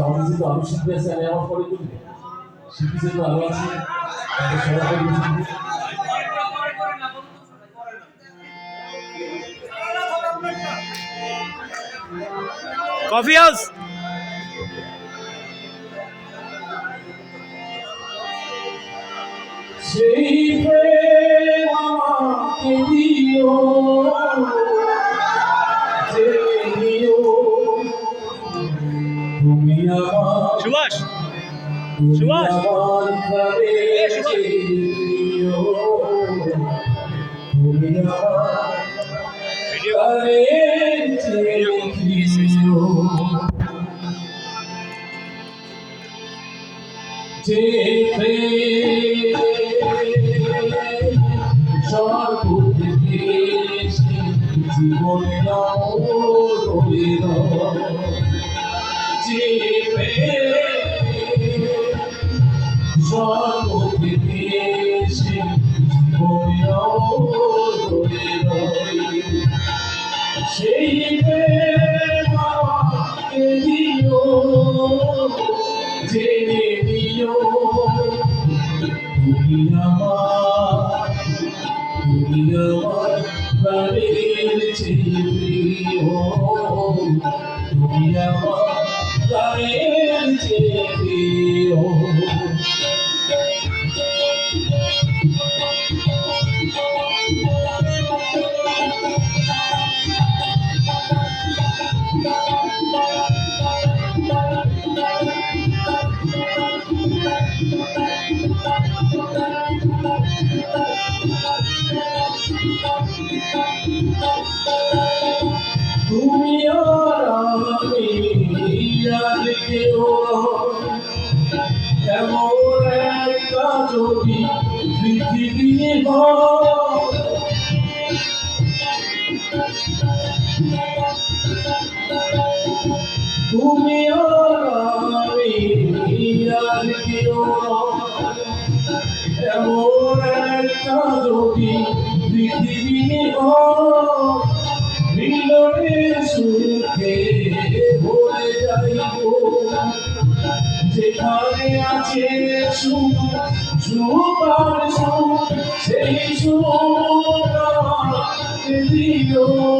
আমাদের যেহেতু আরও শিল্পী আছে আমি আমার পরে করি আছে পরে বসে দিই। কফি হাউস সেই প্রেম আমাকে দিও। দিও যে জীবনে যে জীবনে রইল সেই আমাকে দিও জেনে দিও তুমি আমার তুমি আমার প্রাণের চেয়ে তুমি আমার প্রাণের চেয়ে তুমি আর আমি আর কেউ। এমন একটা যদি পৃথিবী হয় তুমি আর। এমন একটা যদি পৃথিবী মিলনের সুখে ভরে যাইব যেখানে আছে সুখ সুখ আর সুখ, সেই সুখ দিও।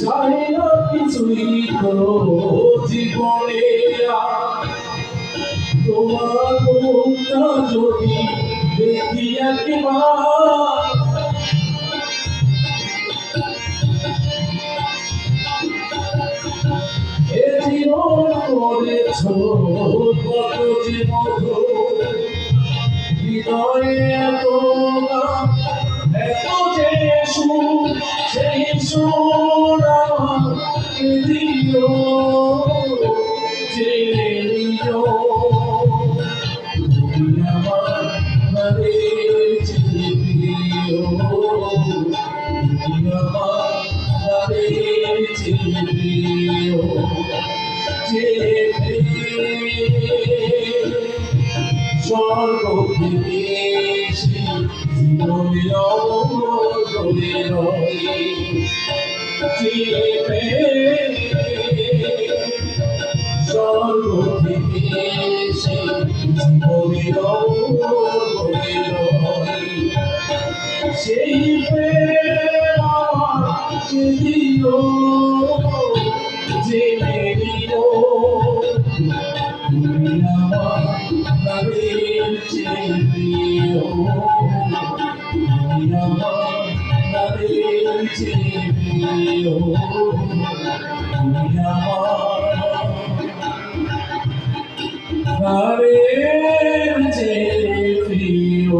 চাই না কিছুই তো জীবনে তোমার মুখটা যদি দেখি একবার। এ জীবন করেছ, কত যে হৃদয়ে এত এত যে সেই সুর যে সর্ববিদেশী জীবনে অবদলে রয়ে অবদলে রয়ে সেই দিও জেনে দিও তুমি আমার প্রিয়। তুমি আমার প্রিয়। তুমি আমার প্রাণের চেয়ে প্রিয়।